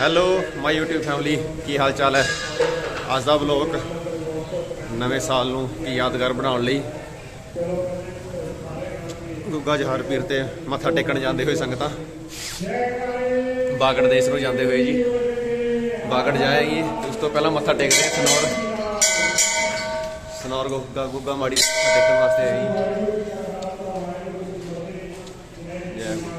Hello my YouTube family ਕੀ ਹਾਲ ਚਾਲ ਹੈ? ਅੱਜ ਦਾ ਵਲੌਗ ਨਵੇਂ ਸਾਲ ਨੂੰ ਕੀ ਯਾਦਗਾਰ ਬਣਾਉਣ ਲਈ। ਗੁੱਗਾ ਜਹਾਰ ਪੀਰ ਤੇ ਮੱਥਾ ਟੇਕਣ ਜਾਂਦੇ ਹੋਏ ਸੰਗਤਾਂ। ਬਾਗੜ ਦੇਸ਼ ਨੂੰ ਜਾਂਦੇ ਹੋਏ ਜੀ। ਬਾਗੜ ਜਾਏਗੀ ਤੇ ਉਸ ਤੋਂ ਪਹਿਲਾਂ ਮੱਥਾ ਟੇਕਦੇ ਹਾਂ ਸਨੌਰ। ਸਨੌਰ ਗੁੱਗਾ ਗੁੱਗਾ ਮਾੜੀ ਮੱਥਾ ਟੇਕਣ ਵਾਸਤੇ ਆਈ ਜੈ ਗੁਰੂ।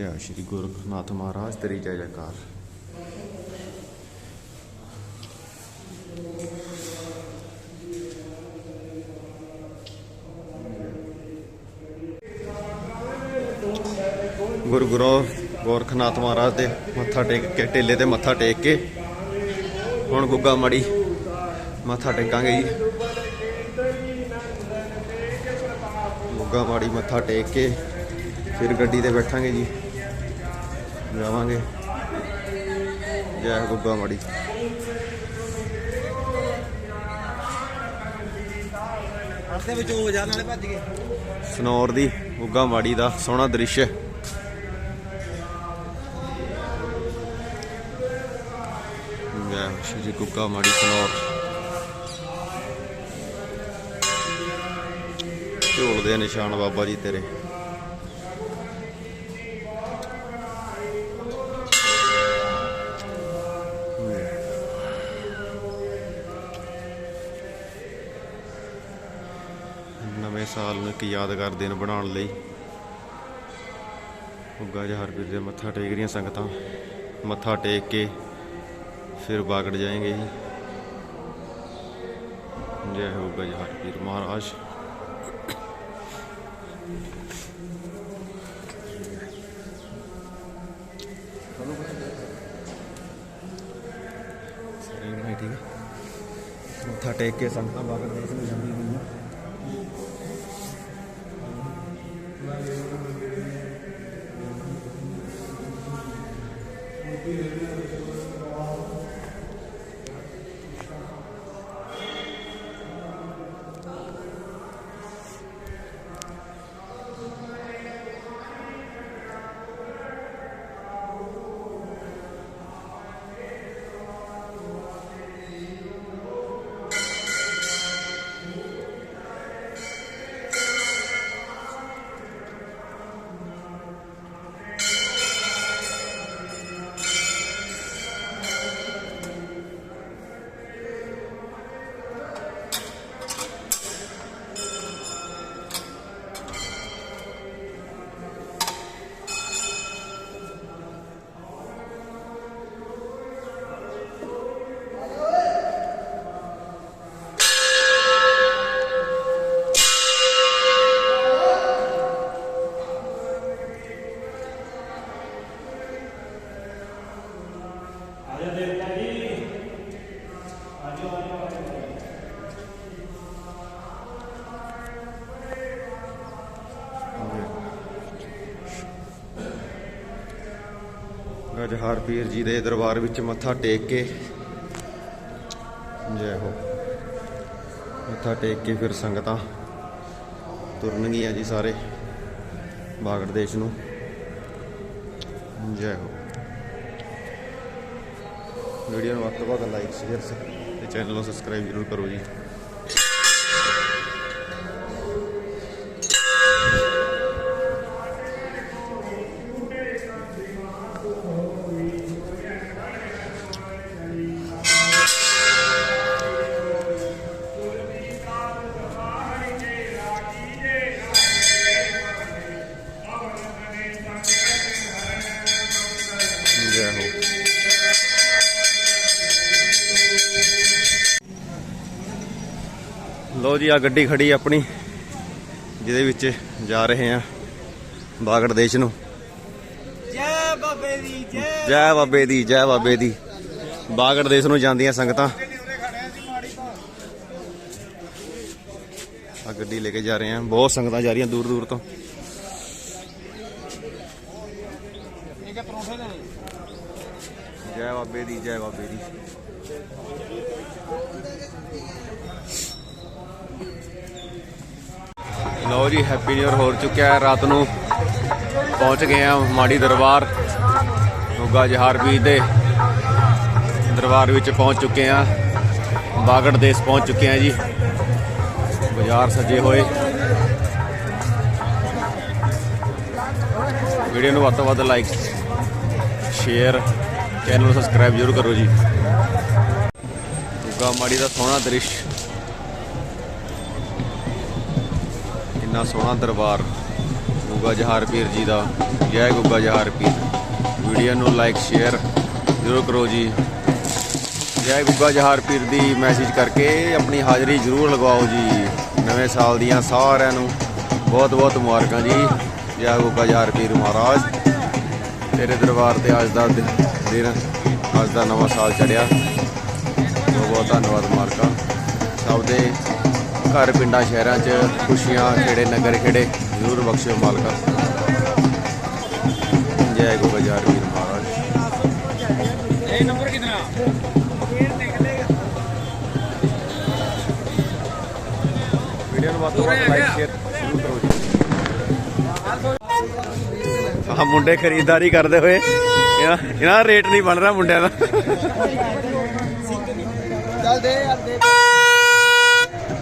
ਜੈ ਸ਼੍ਰੀ ਗੁਰਨਾਥ ਮਹਾਰਾਜ, ਤੇਰੀ ਜੈ ਜੈਕਾਰ। ਗੁਰੂ ਗੁਰੂ ਗੋਰਖਨਾਥ ਮਹਾਰਾਜ ਦੇ ਮੱਥਾ ਟੇਕ ਕੇ, ਟੇਲੇ ਤੇ ਮੱਥਾ ਟੇਕ ਕੇ, ਹੁਣ ਗੁੱਗਾ ਮੜੀ ਮੱਥਾ ਟੇਕਾਂਗੇ ਜੀ। ਗੁੱਗਾ ਮਾੜੀ ਮੱਥਾ ਟੇਕ ਕੇ, ਫਿਰ ਗੱਡੀ ਤੇ ਬੈਠਾਂਗੇ ਜੀ। ਜਾਵਾਂਗੇ ਜੈ ਗੁੱਗਾ ਮਾੜੀ ਰਸਤੇ ਵਿੱਚ ਉਹ ਜਾਣ ਵਾਲੇ ਭੱਜ ਗਏ। ਸਨੌਰ ਦੀ ਗੁੱਗਾ ਮਾੜੀ ਦਾ ਸੋਹਣਾ ਦ੍ਰਿਸ਼। ਜੈ ਸ਼੍ਰੀ ਗੁੱਗਾ ਮਾੜੀ ਸਨੌਰ। ਝੋਲਦੇ ਨਿਸ਼ਾਨ ਬਾਬਾ ਜੀ ਤੇਰੇ। ਸਾਲ ਨੂੰ ਇੱਕ ਯਾਦਗਾਰ ਦਿਨ ਬਣਾਉਣ ਲਈ। ਉੱਗਾ ਜਹਰ ਪੀਰ ਦੇ ਮੱਥਾ ਟੇਕ ਰਹੀਆਂ ਸੰਗਤਾਂ। ਮੱਥਾ ਟੇਕ ਕੇ ਫਿਰ ਬਾਗੜ ਜਾਏਂਗੇ ਜੀ। ਜੈ ਹੋ ਉੱਗਾ ਜਰਪੀਰ ਮਹਾਰਾਜ। ਠੀਕ ਹੈ ਮੱਥਾ ਟੇਕ ਕੇ ਸੰਗਤਾਂ ਬਾਗੜ ਦੇਸ਼ ਨੂੰ ਗਜਹਾਰ ਪੀਰ ਜੀ ਦੇ ਦਰਬਾਰ ਵਿੱਚ ਮੱਥਾ ਟੇਕ ਕੇ, ਜੈ ਹੋ। ਮੱਥਾ ਟੇਕ ਕੇ ਫਿਰ ਸੰਗਤਾਂ ਤੁਰਨਗੀਆਂ ਜੀ ਸਾਰੇ, ਬਾਗੜ ਦੇਸ਼ ਨੂੰ। ਜੈ ਹੋ। ਵੀਡੀਓ ਨੂੰ ਵੱਧ ਤੋਂ ਵੱਧ ਲਾਈਕ ਸ਼ੇਅਰ ਤੇ ਚੈਨਲ ਨੂੰ ਸਬਸਕ੍ਰਾਈਬ ਜ਼ਰੂਰ ਕਰੋ ਜੀ। ਜੈ ਹੋ ਲੋ ਜੀ ਆ ਗੱਡੀ ਖੜੀ ਆਪਣੀ ਜਿਹਦੇ ਵਿੱਚ ਜਾ ਰਹੇ ਆ ਬਾਗੜ ਦੇਸ਼ ਨੂੰ। ਜੈ ਬਾਬੇ ਦੀ ਜੈ ਜੈ ਬਾਬੇ ਦੀ ਜੈ ਬਾਬੇ ਦੀ। ਬਾਗੜ ਦੇਸ਼ ਨੂੰ ਜਾਂਦੀਆਂ ਸੰਗਤਾਂ। ਆ ਗੱਡੀ ਲੈ ਕੇ ਜਾ ਰਹੇ ਆ। ਬਹੁਤ ਸੰਗਤਾਂ ਜਾ ਰਹੀਆਂ ਦੂਰ ਦੂਰ ਤੋਂ। ਇਹ ਕਿ ਪਰੌਂਠੇ ਦੇ ਜੈ ਬਾਬੇ ਦੀ, ਜੈ ਬਾਬੇ ਦੀ। ਲਓ ਜੀ ਹੈਪੀ ਨਿਊ ਇਅਰ ਹੋ ਚੁੱਕਿਆ ਹੈ, ਰਾਤ ਨੂੰ ਪਹੁੰਚ ਗਏ ਆ ਮਾੜੀ ਦਰਬਾਰ ਗੁੱਗਾ ਜਹਾਰ ਵੀ ਦੇ ਦਰਬਾਰ ਵਿੱਚ ਪਹੁੰਚ ਚੁੱਕੇ ਆ ਬਾਗੜ ਦੇਸ ਪਹੁੰਚ ਚੁੱਕੇ ਆ ਜੀ। ਬਾਜ਼ਾਰ ਸਜੇ ਹੋਏ। ਵੀਡੀਓ ਨੂੰ ਵੱਧ ਤੋਂ ਵੱਧ ਲਾਈਕ ਸ਼ੇਅਰ ਚੈਨਲ ਨੂੰ ਸਬਸਕ੍ਰਾਈਬ ਜ਼ਰੂਰ ਕਰੋ ਜੀ। ਗੁੱਗਾ ਮਾੜੀ ਦਾ ਸੋਹਣਾ ਦ੍ਰਿਸ਼। ਇੰਨਾ ਸੋਹਣਾ ਦਰਬਾਰ। ਗੁੱਗਾ ਜਹਾਰ ਪੀਰ ਜੀ ਦਾ। ਜੈ ਗੁੱਗਾ ਜਹਾਰ ਪੀਰ। ਵੀਡੀਓ ਨੂੰ ਲਾਈਕ ਸ਼ੇਅਰ ਜ਼ਰੂਰ ਕਰੋ ਜੀ। ਜੈ ਗੁੱਗਾ ਜਹਾਰ ਪੀਰ ਦੀ ਮੈਸੇਜ ਕਰਕੇ ਆਪਣੀ ਹਾਜ਼ਰੀ ਜ਼ਰੂਰ ਲਗਵਾਓ ਜੀ। ਨਵੇਂ ਸਾਲ ਦੀਆਂ ਸਾਰਿਆਂ ਨੂੰ ਬਹੁਤ ਬਹੁਤ ਮੁਬਾਰਕਾਂ ਜੀ। ਜੈ ਗੁੱਗਾ ਜਹਾਰ ਪੀਰ ਮਹਾਰਾਜ। ਤੇਰੇ ਦਰਬਾਰ ਤੇ ਅੱਜ ਦਾ ਦਿਨ ਅੱਜ ਦਾ ਨਵਾਂ ਸਾਲ ਚੜਿਆ। ਬਹੁਤ ਬਹੁਤ ਧੰਨਵਾਦ ਮਾਲਕਾ। ਸਭ ਦੇ ਘਰ ਪਿੰਡਾਂ ਸ਼ਹਿਰਾਂ 'ਚ ਖੁਸ਼ੀਆਂ ਖੇੜੇ ਨਗਰ ਖੇੜੇ ਜ਼ਰੂਰ ਬਖਸ਼ਿਓ ਮਾਲਕਾ। ਜੈ ਗੁਰੂ ਜਹਾਰ ਵੀਰ ਮਹਾਰਾਜ। ਇਹ ਨੰਬਰ ਕਿਤਨਾ? ਵੀਡੀਓ ਨੂੰ ਵੱਧ ਤੋਂ ਵੱਧ ਲਾਈਕ ਸ਼ੇਅਰ ਆਹ ਮੁੰਡੇ ਖਰੀਦਦਾਰੀ ਕਰਦੇ ਹੋਏ ਇਹਨਾਂ ਰੇਟ ਨਹੀਂ ਬਣ ਰਿਹਾ ਮੁੰਡਿਆਂ ਦਾ ਚੱਲ ਦੇ ਯਾਰ ਦੇ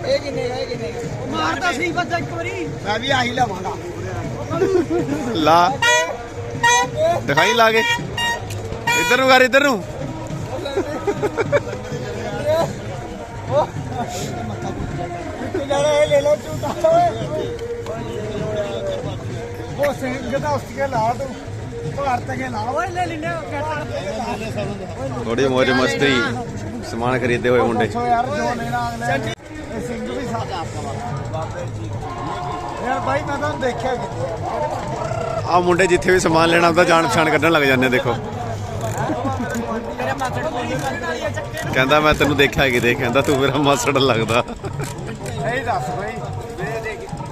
ਇਹ ਕਿੰਨੇ ਦਾ ਇਹ ਕਿੰਨੇ ਦਾ ਮਾਰਦਾ ਸੀ ਬਸ ਇੱਕ ਵਾਰੀ ਮੈਂ ਵੀ ਆਹੀ ਲਵਾਂਗਾ ਲਾ ਦਿਖਾਈ ਲਾ ਕੇ ਇੱਧਰ ਨੂੰ ਕਰ ਇੱਧਰ ਨੂੰ ਜਿਹੜਾ ਇਹ ਲੈ ਲਓ ਝੂਟਾ ਓਏ ਉਹ ਸਿੰਘ ਦਾ ਉਸ ਕੇ ਲਾ ਤੂੰ ਭਾਰਤ ਕੇ ਲਾ ਓਏ ਲੈ ਲੈਨੇ ਥੋੜੀ ਮੌਜ ਮਸਤੀ। ਸਮਾਨ ਖਰੀਦਦੇ ਹੋਏ ਮੁੰਡੇ। ਦੱਸੋ ਯਾਰ ਜੋ ਲੈਣਾ ਅਗਲੇ ਇਹ ਸਿੰਘ ਵੀ ਸਾਥ ਬਾਬੇ ਜੀ ਯਾਰ ਭਾਈ ਮੈਂ ਤਾਂ ਦੇਖਿਆ ਕਿਤੇ ਆ ਮੁੰਡੇ ਜਿੱਥੇ ਵੀ ਸਮਾਨ ਲੈਣਾ ਹੁੰਦਾ ਜਾਣ ਪਛਾਣ ਕੱਢਣ ਲੱਗ ਜਾਂਦੇ ਆ, ਦੇਖੋ। ਕਹਿੰਦਾ ਮੈਂ ਤੈਨੂੰ ਦੇਖਿਆ ਕਿਤੇ ਕਹਿੰਦਾ ਤੂੰ ਮੇਰਾ ਮਾਸੜ ਲੱਗਦਾ। ਇਹ ਦੱਸ ਬਈ।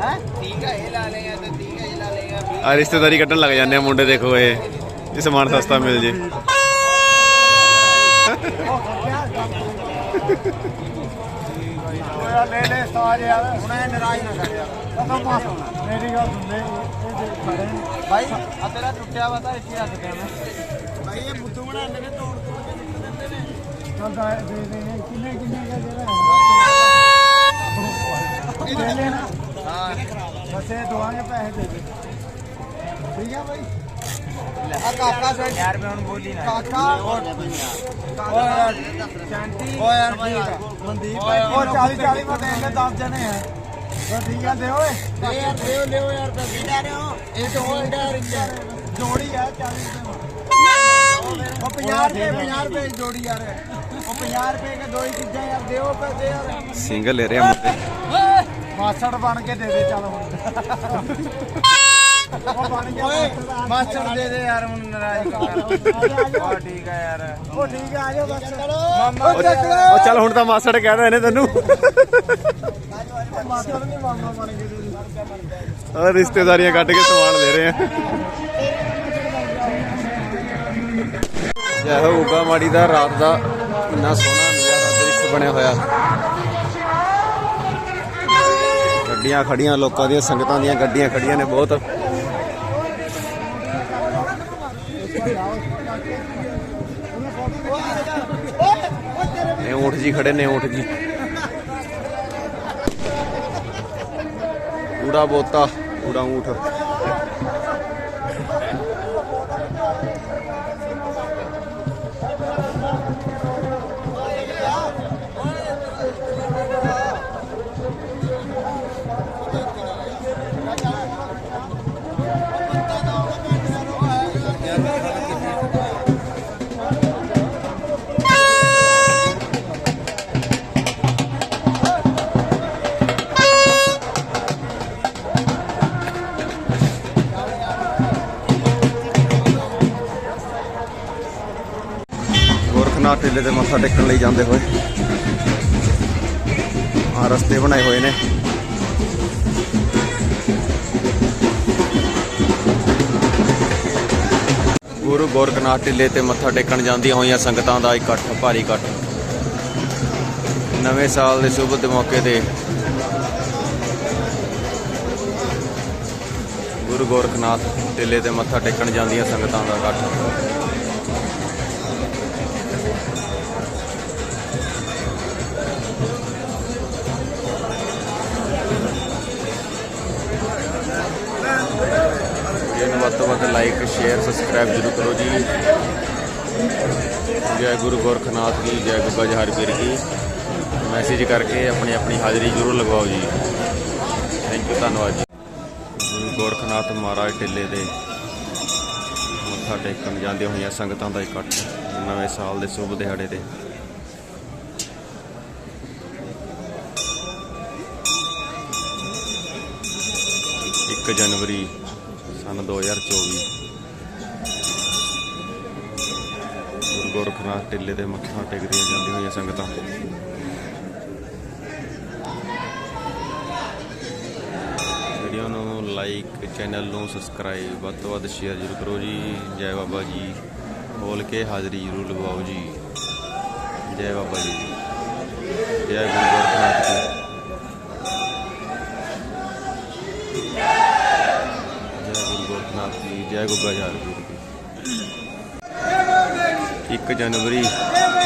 ਹੈ? ਠੀਕ ਹੈ ਇਹ ਲਾ ਲਾ ਲੇਗਾ ਆ ਰਿਸ਼ਤੇਦਾਰੀ ਕੱਢਣ ਲੱਗ ਜਾਂਦੇ ਆ ਮੁੰਡੇ ਦੇਖੋ ਇਹ। ਇਹ ਸਮਾਨ ਸਸਤਾ ਮਿਲ ਜੇ। ਓਏ ਲੈ ਲੈ ਸਾਜ ਯਾਰ ਹੁਣ ਇਹ ਨਾਰਾਜ਼ ਨਾ ਕਰ ਯਾਰ ਕਦੋਂ ਪਾਸ ਹੋਣਾ ਮੇਰੀ ਗੱਲ ਸੁਣ ਲੈ ਭਾਈ ਆ ਤੇਰਾ ਟੁੱਟਿਆ ਵਾ ਤਾਂ ਇੱਥੇ ਰੱਖ ਦਿਆਂ ਮੈਂ ਭਾਈ ਇਹ ਬੁੱਧੂ ਬਣਾਉਂਦੇ ਨੇ ਤੋੜ ਤੋੜ ਕੇ ਨਿਕਲ ਦਿੰਦੇ ਨੇ ਚੱਲ। ਦਾ ਦੇ ਦੇ ਨੇ ਕਿੰਨੇ ਕਿੰਨੇ ਦਾ ਜਿਹੜਾ ਦੇ ਲੈ ਨਾ ਹਾਂ ਬਸ ਇਹ ਦਵਾਂਗੇ ਪੈਸੇ ਦੇ ਦੇ। ਠੀਕ ਆ ਭਾਈ ਆ ਕਾਕਾ ਸੇ ਯਾਰ ਮੈਂ ਹੁਣ ਬੋਲੀ ਨਾ। ਕਾਕਾ ਓਏ ਯਾਰ ਸ਼ਾਂਤੀ ਓਏ ਯਾਰ ਠੀਕ ਹੈ ਮਨਦੀਪ ਉਹ 40 40 ਮੈਂ ਦੇਣ ਦੇ 10 ਜਣੇ ਹੈ ਬਸ ਠੀਕ ਹੈ ਦੇ ਓਏ। ਦੇ ਯਾਰ ਦਿਓ ਲਿਓ ਯਾਰ ਪੈਸੇ ਲੈ ਰਹੇ ਹੋ? ਇਹ ਤੋਂ ਜੋੜੀ ਹੈ 40 ਰੁਪਏ ਉਹ 50 ਰੁਪਏ 50 ਰੁਪਏ ਦੀ ਜੋੜੀ ਯਾਰ। ਉਹ 50 ਰੁਪਏ ਕੇ ਦੋ ਹੀ ਚੀਜ਼ਾਂ ਯਾਰ ਦਿਓ ਪੈਸੇ ਯਾਰ। ਸਿੰਗਲ ਲੈ ਰਿਹਾ ਮੁੰਡੇ। ਮਾਸੜ ਬਣ ਕੇ ਦੇ ਦੇ ਚੱਲ ਹੁਣ। ਓਏ ਮਾਸਟਰ ਦੇ ਦੇ ਯਾਰ ਹੁਣ ਨਾਰਾਜ਼ ਕਰ ਉਹ ਠੀਕ ਹੈ ਯਾਰ। ਉਹ ਠੀਕ ਹੈ ਆ ਜਾਓ ਬਸ। ਮਾਮਾ ਉਹ ਉਹ ਚੱਲ ਹੁਣ ਤਾਂ ਮਾਸੜ ਕਹਿ ਰਹੇ ਨੇ ਤੈਨੂੰ। ਮਾਸਟਰ ਨਹੀਂ ਮਾਮਾ ਬਣ ਕੇ ਦੇ ਦੇ ਆ ਰਿਸ਼ਤੇਦਾਰੀਆਂ ਕੱਢ ਕੇ ਸਮਾਨ ਲੈ ਰਹੇ ਆ। ਜੈ ਹੋ ਉਗਾ ਮਾੜੀ ਦਾ ਰਾਤ ਦਾ ਇੰਨਾ ਸੋਹਣਾ ਨਜ਼ਾਰਾ ਦ੍ਰਿਸ਼ ਬਣਿਆ ਹੋਇਆ। ਗੱਡੀਆਂ ਖੜੀਆਂ ਲੋਕਾਂ ਦੀਆਂ ਸੰਗਤਾਂ ਦੀਆਂ ਗੱਡੀਆਂ ਖੜੀਆਂ ਨੇ ਬਹੁਤ ਨੇ ਊਠ ਜੀ ਖੜੇ ਨੇ ਊਠ ਜੀ। ਊੜਾ ਬੋਤਾ ਊੜਾ ਊਠ। ਟਿੱਲੇ ਤੇ ਮੱਥਾ ਟੇਕਣ ਲਈ ਜਾਂਦੇ ਹੋਏ। ਆ ਰਸਤੇ ਬਣਾਏ ਹੋਏ ਨੇ। ਗੁਰੂ ਗੋਰਖਨਾਥ ਟਿੱਲੇ ਤੇ ਮੱਥਾ ਟੇਕਣ ਜਾਂਦੀਆਂ ਹੋਈਆਂ ਸੰਗਤਾਂ ਦਾ ਇਕੱਠ ਭਾਰੀ ਇਕੱਠ। ਨਵੇਂ ਸਾਲ ਦੇ ਸ਼ੁਭ ਦੇ ਮੌਕੇ ਤੇ ਗੁਰੂ ਗੋਰਖਨਾਥ ਟਿੱਲੇ ਤੇ ਮੱਥਾ ਟੇਕਣ ਜਾਂਦੀਆਂ ਸੰਗਤਾਂ ਦਾ ਇਕੱਠ। ਵੀਡੀਓ ਨੂੰ ਵੱਧ ਤੋਂ ਵੱਧ ਲਾਈਕ ਸ਼ੇਅਰ ਸਬਸਕ੍ਰਾਈਬ ਜ਼ਰੂਰ ਕਰੋ ਜੀ। ਜੈ ਗੁਰੂ ਗੋਰਖਨਾਥ ਜੀ, ਜੈ ਗੁੱਗਾ ਜਹਾਰ ਪੀਰ ਜੀ। ਮੈਸੇਜ ਕਰਕੇ ਆਪਣੀ ਆਪਣੀ ਹਾਜ਼ਰੀ ਜ਼ਰੂਰ ਲਗਵਾਓ ਜੀ। ਥੈਂਕ ਯੂ ਧੰਨਵਾਦ ਜੀ। ਗੁਰੂ ਗੋਰਖਨਾਥ ਮਹਾਰਾਜ ਟਿੱਲੇ ਦੇ ਮੱਥਾ ਟੇਕਣ ਜਾਂਦੇ ਹੋਈਆਂ ਸੰਗਤਾਂ ਦਾ ਇਕੱਠ। ਨਵੇਂ ਸਾਲ ਦੇ ਸ਼ੁਭ ਦਿਹਾੜੇ ਤੇ। ਇੱਕ ਜਨਵਰੀ ਸਨ 2024 ਗੁਰੂ ਗੋਰਖਨਾਥ ਟਿੱਲੇ ਦੇ ਮੱਥਾ ਟੇਕਦੀਆਂ ਜਾਂਦੀਆਂ ਹੋਈਆਂ ਸੰਗਤਾਂ। ਵੀਡੀਓ ਨੂੰ ਲਾਈਕ, ਚੈਨਲ ਨੂੰ ਸਬਸਕ੍ਰਾਈਬ, ਵੱਧ ਤੋਂ ਵੱਧ ਸ਼ੇਅਰ ਜ਼ਰੂਰ ਕਰੋ ਜੀ। ਜੈ ਬਾਬਾ ਜੀ। ਖੋਲ ਕੇ ਹਾਜ਼ਰੀ ਜ਼ਰੂਰ ਲਗਵਾਓ ਜੀ। ਜੈ ਬਾਬਾ ਜੀ। ਜੈ ਗੁਰੂ ਗੋਰਖਨਾਥ ਜੀ। ਜੈ ਗੁਰੂ ਗੋਰਖਨਾਥ ਜੀ, ਜੈ ਗੁੱਗਾ ਜਹਾਰ ਜੀ। 1 ਜਨਵਰੀ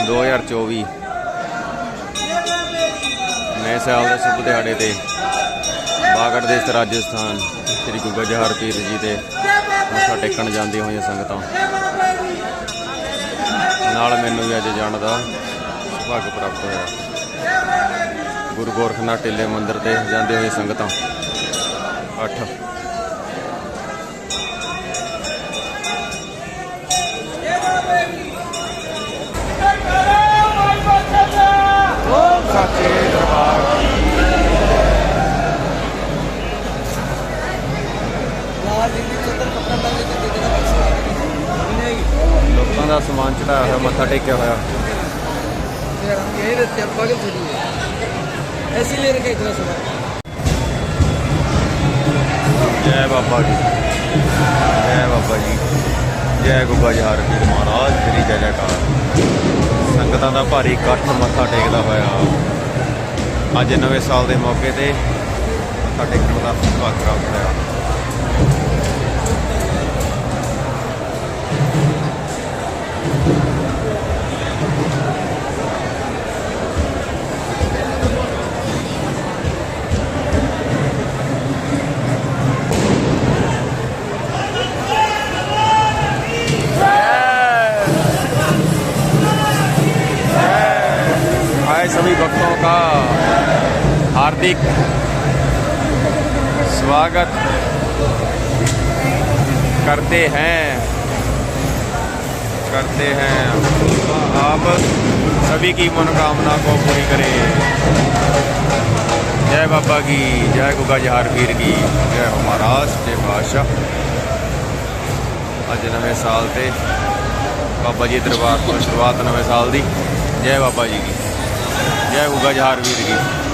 2024 ਨਵੇਂ ਸਾਲ ਦੇ ਸ਼ੁਭ ਦਿਹਾੜੇ ਤੇ ਬਾਗੜ ਦੇਸ਼ ਰਾਜਸਥਾਨ ਸ੍ਰੀ ਗੁੱਗਾ ਜਹਾਰ ਪੀਰ ਜੀ ਦੇ ਮੱਥਾ ਟੇਕਣ ਜਾਂਦੀਆਂ ਹੋਈਆਂ ਸੰਗਤਾਂ। ਨਾਲ ਮੈਨੂੰ ਵੀ ਅੱਜ ਜਾਣ ਦਾ ਭਾਗ ਪ੍ਰਾਪਤ ਹੋਇਆ। ਗੁਰੂ ਗੋਰਖਨਾਥ ਟਿੱਲੇ ਮੰਦਿਰ ਤੇ ਜਾਂਦੇ ਹੋਏ ਸੰਗਤਾਂ। 8 ਸਾਚੇ ਦਰਬਾਰ ਲੋਕਾਂ ਦਾ ਸਮਾਨ ਚੜਾਇਆ ਹੋਇਆ, ਮੱਥਾ ਟੇਕਿਆ ਹੋਇਆ। ਜੈ ਬਾਬਾ ਜੀ। ਜੈ ਬਾਬਾ ਜੀ। ਜੈ ਗੁਬਾ ਜੀ ਹਰ ਜੀ ਮਹਾਰਾਜ, ਸ੍ਰੀ ਜੈ ਜੈਕਾਰ। ਸੰਗਤਾਂ ਦਾ ਭਾਰੀ ਇਕੱਠ ਮੱਥਾ ਟੇਕਦਾ ਹੋਇਆ। ਅੱਜ ਨਵੇਂ ਸਾਲ ਦੇ ਮੌਕੇ ਤੇ ਮੱਥਾ ਟੇਕਣ ਦਾ ਸੁਭਾਗ ਪ੍ਰਾਪਤ ਹੋਇਆ हार्दिक स्वागत करते हैं करते हैं आप सभी की मनोकामना को पूरी करें जय बाबा की जय गुगा जहार पीर की जय हो महाराज जय बादशाह ਅੱਜ ਨਵੇਂ ਸਾਲ ਤੇ ਬਾਬਾ ਜੀ ਦਰਬਾਰ ਤੋਂ ਸ਼ੁਰੂਆਤ ਨਵੇਂ ਸਾਲ ਦੀ ਜੈ ਬਾਬਾ ਜੀ ਕੀ ਜੈ ਗੁਗਾ ਜਹਾਰ ਵੀਰ ਜੀ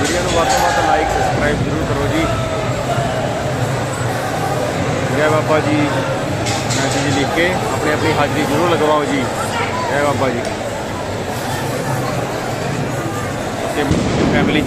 ਵੀਡੀਓ ਨੂੰ ਵੱਧ ਤੋਂ ਵੱਧ ਲਾਈਕ ਸਬਸਕ੍ਰਾਈਬ ਜ਼ਰੂਰ ਕਰੋ ਜੀ। ਜੈ ਬਾਬਾ ਜੀ। ਮੈਸੇਜ ਲਿਖ ਕੇ ਆਪਣੀ ਆਪਣੀ ਹਾਜ਼ਰੀ ਜ਼ਰੂਰ ਲਗਵਾਓ ਜੀ। ਜੈ ਬਾਬਾ ਜੀ। Okay family